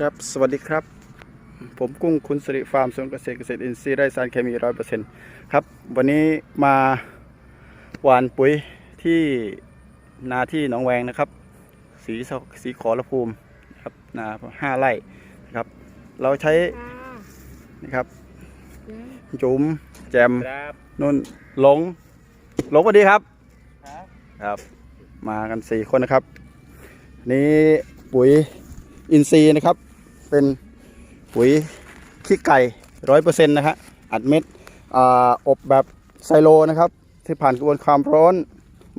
ครับ สวัสดีครับ ผมกุ้งคุณสิริฟาร์มสวนเกษตรเกษตรอินทรีย์ไร้สารเคมีร้อยเปอร์เซ็นต์ครับ วันนี้มาหวานปุ๋ยที่นาที่หนองแวงนะครับ สีสสีขอระภูมิครับนาห้าไร่นะครับ เราใช้ค่ะนะครับเดี๋ยวจุ๋มแจมครับนุ่นหลงหลงสวัสดีครับครับ ครับ มากันสี่คนนะครับ นี่ปุ๋ย อินทรีย์นะครับ เป็นปุ๋ยขี้ไก่ร้อยเปอร์เซ็นต์นะฮะอัดเม็ดอาอบแบบไซโลนะครับ ที่ผ่านกระบวนความร้อน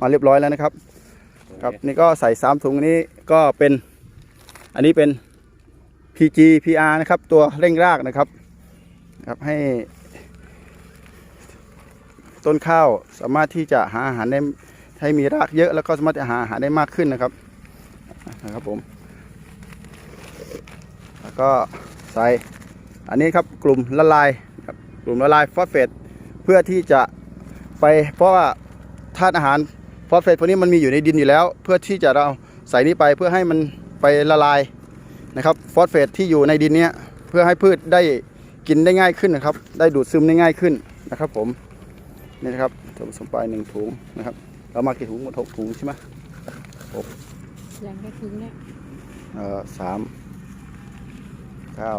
มาเรียบร้อยแล้วนะครับ ครับนี่ก็ใส่สามถุงอันนี้ก็เป็นอันนี้เป็น PG PR นะครับ ตัวเร่งรากนะครับนะครับให้ ต้นข้าวสามารถที่จะหาอาหารได้ให้มีรากเยอะแล้วก็สามารถจะหาอาหารได้มากขึ้นนะครับนะครับผม แล้วก็ใส่อันนี้ครับกลุ่มละลายครับกลุ่มละลายฟอสเฟตเพื่อที่จะไปเพราะว่าธาตุอาหารฟอสเฟตพวกนี้มันมีอยู่ในดินอยู่แล้ว เพื่อที่จะเราใส่นี้ไปเพื่อให้มันไปละลายนะครับฟอสเฟตที่อยู่ในดินเนี้ยเพื่อให้พืชได้กินได้ง่ายขึ้นนะครับ ได้ดูดซึมได้ง่ายขึ้นนะครับ ผมนี่นะครับผสมไปหนึ่งถุงนะครับ เรามากี่ถุงหมดหกถุงใช่ไหมยังก็ถึงแล้วเอ่อสาม เก้า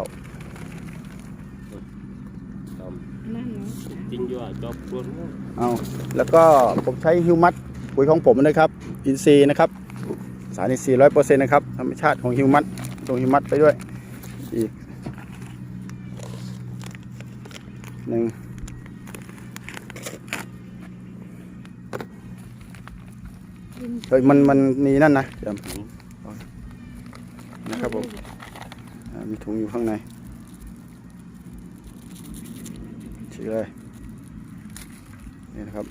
นั่นเนาะจริงอยู่อะจอบรวนหมดเอาแล้วก็ผมใช้ฮิวมัสปุ๋ยของผมนะครับอินทรีย์นะครับสารอินทรีย์ร้อยเปอร์เซ็นต์นะครับธรรมชาติของฮิวมัสลงฮิวมัสไปด้วยอีกหนึ่งเฮ้ยมันมันมีนั่นนะเดี๋ยวนะครับผมอ่า มีถุงอยู่ข้างในฉีกเลย นี่นะครับ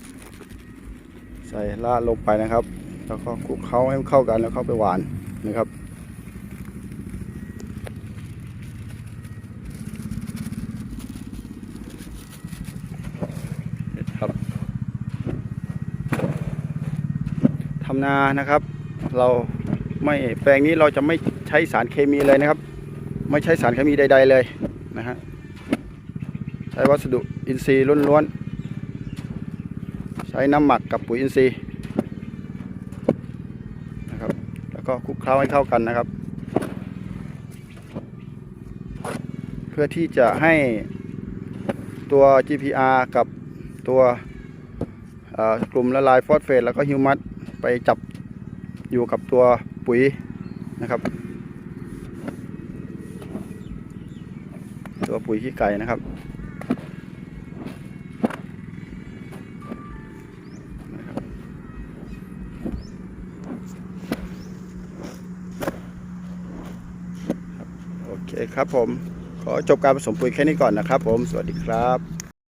ใส่ลาดลงไปนะครับ แล้วก็คลุกเคล้าให้มันเข้ากันแล้วเข้าไปหวานนะครับครับทำนานะครับ เราไม่แปลงนี้เราจะไม่ใช้สารเคมีเลยนะครับ ไม่ใช้สารเคมีใด ๆเลยนะฮะใช้วัสดุอินทรีย์ล้วนๆใช้น้ำหมักกับปุ๋ยอินทรีย์นะครับแล้วก็คลุกเคล้าให้เข้ากันนะครับ เพื่อที่จะให้ตัว GPR กับตัวกลุ่มละลายฟอสเฟตแล้วก็ฮิวมัสไปจับอยู่กับตัวปุ๋ยนะครับ ตัวปุ๋ยขี้ไก่นะครับโอเคครับผม ขอจบการผสมปุ๋ยแค่นี้ก่อนนะครับผม สวัสดีครับ